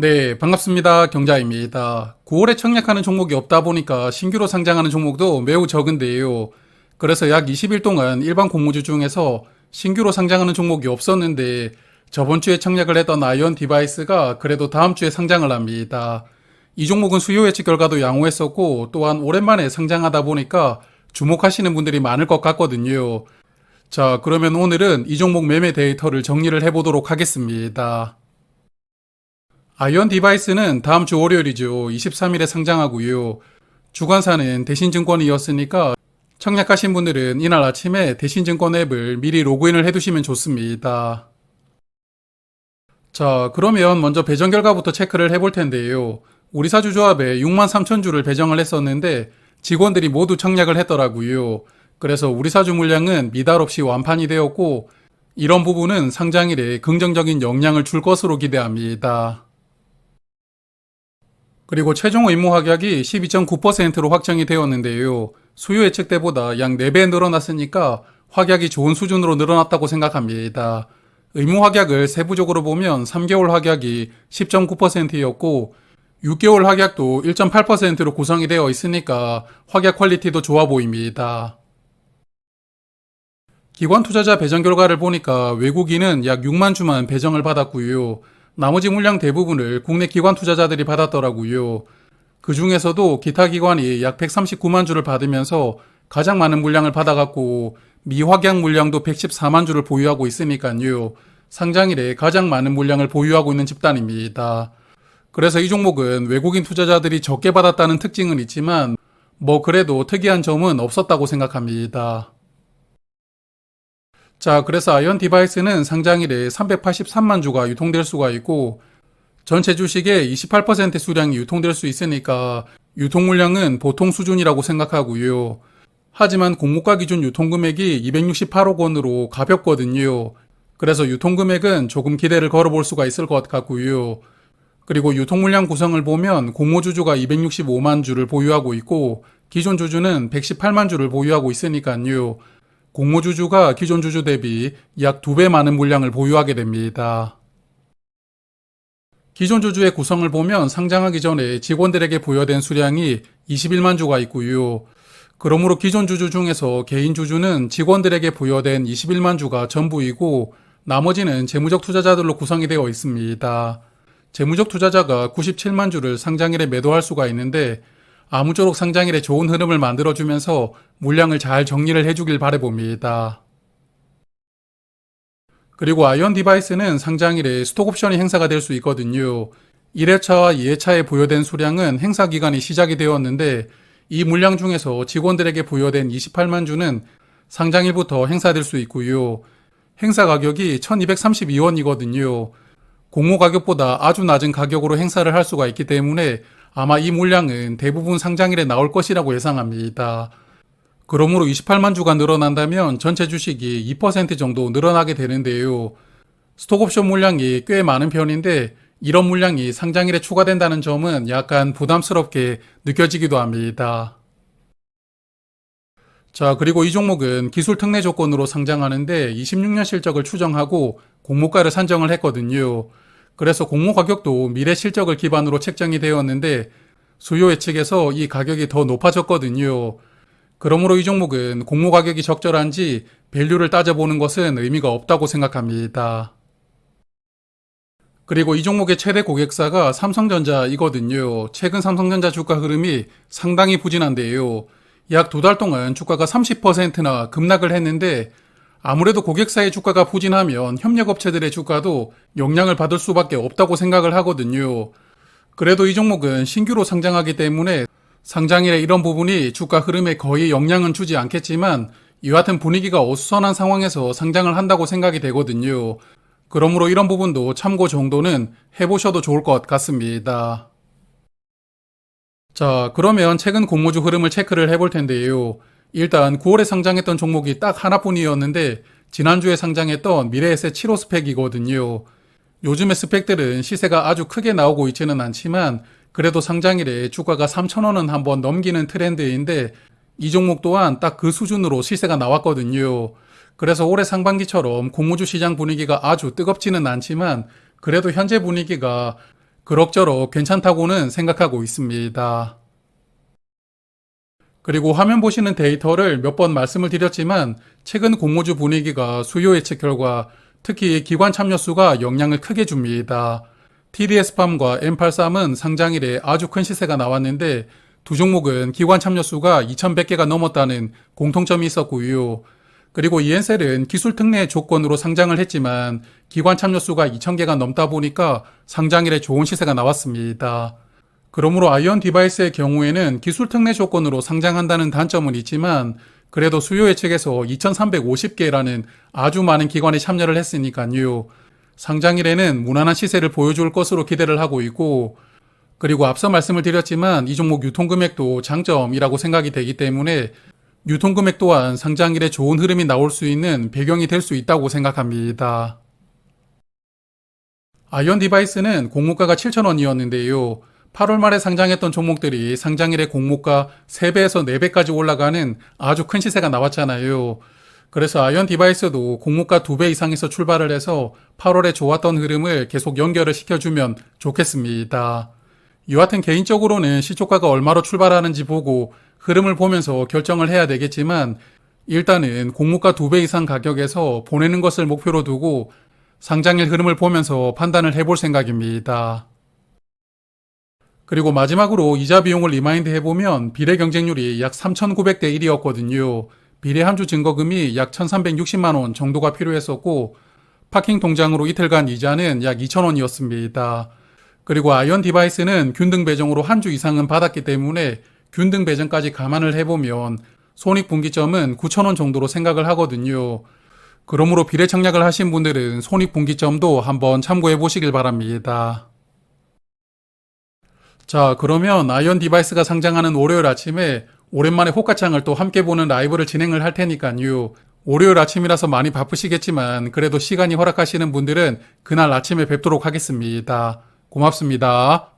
네, 반갑습니다. 경자입니다. 9월에 청약하는 종목이 없다 보니까 신규로 상장하는 종목도 매우 적은데요. 그래서 약 20일 동안 일반 공모주 중에서 신규로 상장하는 종목이 없었는데 저번 주에 청약을 했던 아이언 디바이스가 그래도 다음 주에 상장을 합니다. 이 종목은 수요 예측 결과도 양호했었고 또한 오랜만에 상장하다 보니까 주목하시는 분들이 많을 것 같거든요. 자, 그러면 오늘은 이 종목 매매 데이터를 정리를 해보도록 하겠습니다. 아이언 디바이스는 다음 주 월요일이죠. 23일에 상장하고요. 주관사는 대신증권이었으니까 청약하신 분들은 이날 아침에 대신증권 앱을 미리 로그인을 해두시면 좋습니다. 자, 그러면 먼저 배정 결과부터 체크를 해볼 텐데요. 우리 사주 조합에 6만 3천 주를 배정을 했었는데 직원들이 모두 청약을 했더라고요. 그래서 우리 사주 물량은 미달 없이 완판이 되었고 이런 부분은 상장일에 긍정적인 영향을 줄 것으로 기대합니다. 그리고 최종 의무 확약이 12.9%로 확정이 되었는데요. 수요 예측 때보다 약 4배 늘어났으니까 확약이 좋은 수준으로 늘어났다고 생각합니다. 의무 확약을 세부적으로 보면 3개월 확약이 10.9%였고 6개월 확약도 1.8%로 구성이 되어 있으니까 확약 퀄리티도 좋아 보입니다. 기관 투자자 배정 결과를 보니까 외국인은 약 6만 주만 배정을 받았고요. 나머지 물량 대부분을 국내 기관 투자자들이 받았더라고요. 그 중에서도 기타 기관이 약 139만 주를 받으면서 가장 많은 물량을 받아갔고 미확약 물량도 114만 주를 보유하고 있으니까요. 상장일에 가장 많은 물량을 보유하고 있는 집단입니다. 그래서 이 종목은 외국인 투자자들이 적게 받았다는 특징은 있지만 뭐 그래도 특이한 점은 없었다고 생각합니다. 자, 그래서 아이언 디바이스는 상장일에 383만 주가 유통될 수가 있고 전체 주식의 28% 수량이 유통될 수 있으니까 유통 물량은 보통 수준이라고 생각하고요. 하지만 공모가 기준 유통 금액이 268억 원으로 가볍거든요. 그래서 유통 금액은 조금 기대를 걸어볼 수가 있을 것 같고요. 그리고 유통 물량 구성을 보면 공모주주가 265만 주를 보유하고 있고 기존 주주는 118만 주를 보유하고 있으니까요. 공모주주가 기존 주주 대비 약 2배 많은 물량을 보유하게 됩니다. 기존 주주의 구성을 보면 상장하기 전에 직원들에게 부여된 수량이 21만 주가 있고요. 그러므로 기존 주주 중에서 개인 주주는 직원들에게 부여된 21만 주가 전부이고 나머지는 재무적 투자자들로 구성이 되어 있습니다. 재무적 투자자가 97만 주를 상장일에 매도할 수가 있는데 아무쪼록 상장일에 좋은 흐름을 만들어주면서 물량을 잘 정리를 해주길 바래봅니다. 그리고 아이언 디바이스는 상장일에 스톡옵션이 행사가 될 수 있거든요. 1회차와 2회차에 부여된 수량은 행사 기간이 시작이 되었는데 이 물량 중에서 직원들에게 부여된 28만 주는 상장일부터 행사될 수 있고요. 행사 가격이 1232원이거든요. 공모 가격보다 아주 낮은 가격으로 행사를 할 수가 있기 때문에 아마 이 물량은 대부분 상장일에 나올 것이라고 예상합니다. 그러므로 28만 주가 늘어난다면 전체 주식이 2% 정도 늘어나게 되는데요. 스톡옵션 물량이 꽤 많은 편인데 이런 물량이 상장일에 추가된다는 점은 약간 부담스럽게 느껴지기도 합니다. 자, 그리고 이 종목은 기술 특례 조건으로 상장하는데 26년 실적을 추정하고 공모가를 산정을 했거든요. 그래서 공모 가격도 미래 실적을 기반으로 책정이 되었는데 수요 예측에서 이 가격이 더 높아졌거든요. 그러므로 이 종목은 공모 가격이 적절한지 밸류를 따져보는 것은 의미가 없다고 생각합니다. 그리고 이 종목의 최대 고객사가 삼성전자이거든요. 최근 삼성전자 주가 흐름이 상당히 부진한데요. 약 두 달 동안 주가가 30%나 급락을 했는데 아무래도 고객사의 주가가 부진하면 협력업체들의 주가도 영향을 받을 수밖에 없다고 생각을 하거든요. 그래도 이 종목은 신규로 상장하기 때문에 상장일에 이런 부분이 주가 흐름에 거의 영향은 주지 않겠지만 이와 같은 분위기가 어수선한 상황에서 상장을 한다고 생각이 되거든요. 그러므로 이런 부분도 참고 정도는 해보셔도 좋을 것 같습니다. 자, 그러면 최근 공모주 흐름을 체크를 해볼 텐데요. 일단 9월에 상장했던 종목이 딱 하나뿐이었는데 지난주에 상장했던 미래에셋 7호 스펙이거든요. 요즘의 스펙들은 시세가 아주 크게 나오고 있지는 않지만 그래도 상장일에 주가가 3,000원은 한번 넘기는 트렌드인데 이 종목 또한 딱 그 수준으로 시세가 나왔거든요. 그래서 올해 상반기처럼 공모주 시장 분위기가 아주 뜨겁지는 않지만 그래도 현재 분위기가 그럭저럭 괜찮다고는 생각하고 있습니다. 그리고 화면 보시는 데이터를 몇 번 말씀을 드렸지만 최근 공모주 분위기가 수요 예측 결과 특히 기관 참여 수가 영향을 크게 줍니다. TDS팜과 M83은 상장일에 아주 큰 시세가 나왔는데 두 종목은 기관 참여 수가 2,100개가 넘었다는 공통점이 있었고요. 그리고 이엔셀은 기술 특례 조건으로 상장을 했지만 기관 참여 수가 2,000개가 넘다 보니까 상장일에 좋은 시세가 나왔습니다. 그러므로 아이언 디바이스의 경우에는 기술 특례 조건으로 상장한다는 단점은 있지만 그래도 수요 예측에서 2,350개라는 아주 많은 기관이 참여를 했으니까요. 상장일에는 무난한 시세를 보여줄 것으로 기대를 하고 있고 그리고 앞서 말씀을 드렸지만 이 종목 유통금액도 장점이라고 생각이 되기 때문에 유통금액 또한 상장일에 좋은 흐름이 나올 수 있는 배경이 될 수 있다고 생각합니다. 아이언 디바이스는 공모가가 7,000원이었는데요. 8월 말에 상장했던 종목들이 상장일에 공모가 3배에서 4배까지 올라가는 아주 큰 시세가 나왔잖아요. 그래서 아이언 디바이스도 공모가 2배 이상에서 출발을 해서 8월에 좋았던 흐름을 계속 연결을 시켜주면 좋겠습니다. 여하튼 개인적으로는 시초가가 얼마로 출발하는지 보고 흐름을 보면서 결정을 해야 되겠지만 일단은 공모가 2배 이상 가격에서 보내는 것을 목표로 두고 상장일 흐름을 보면서 판단을 해볼 생각입니다. 그리고 마지막으로 이자 비용을 리마인드 해보면 비례 경쟁률이 약 3,900대 1이었거든요. 비례 함주 증거금이 약 1,360만원 정도가 필요했었고, 파킹 통장으로 이틀간 이자는 약 2,000원이었습니다. 그리고 아이언 디바이스는 균등 배정으로 한 주 이상은 받았기 때문에 균등 배정까지 감안을 해보면 손익분기점은 9,000원 정도로 생각을 하거든요. 그러므로 비례 청약을 하신 분들은 손익분기점도 한번 참고해 보시길 바랍니다. 자, 그러면 아이언 디바이스가 상장하는 월요일 아침에 오랜만에 호가창을 또 함께 보는 라이브를 진행을 할 테니까요. 월요일 아침이라서 많이 바쁘시겠지만 그래도 시간이 허락하시는 분들은 그날 아침에 뵙도록 하겠습니다. 고맙습니다.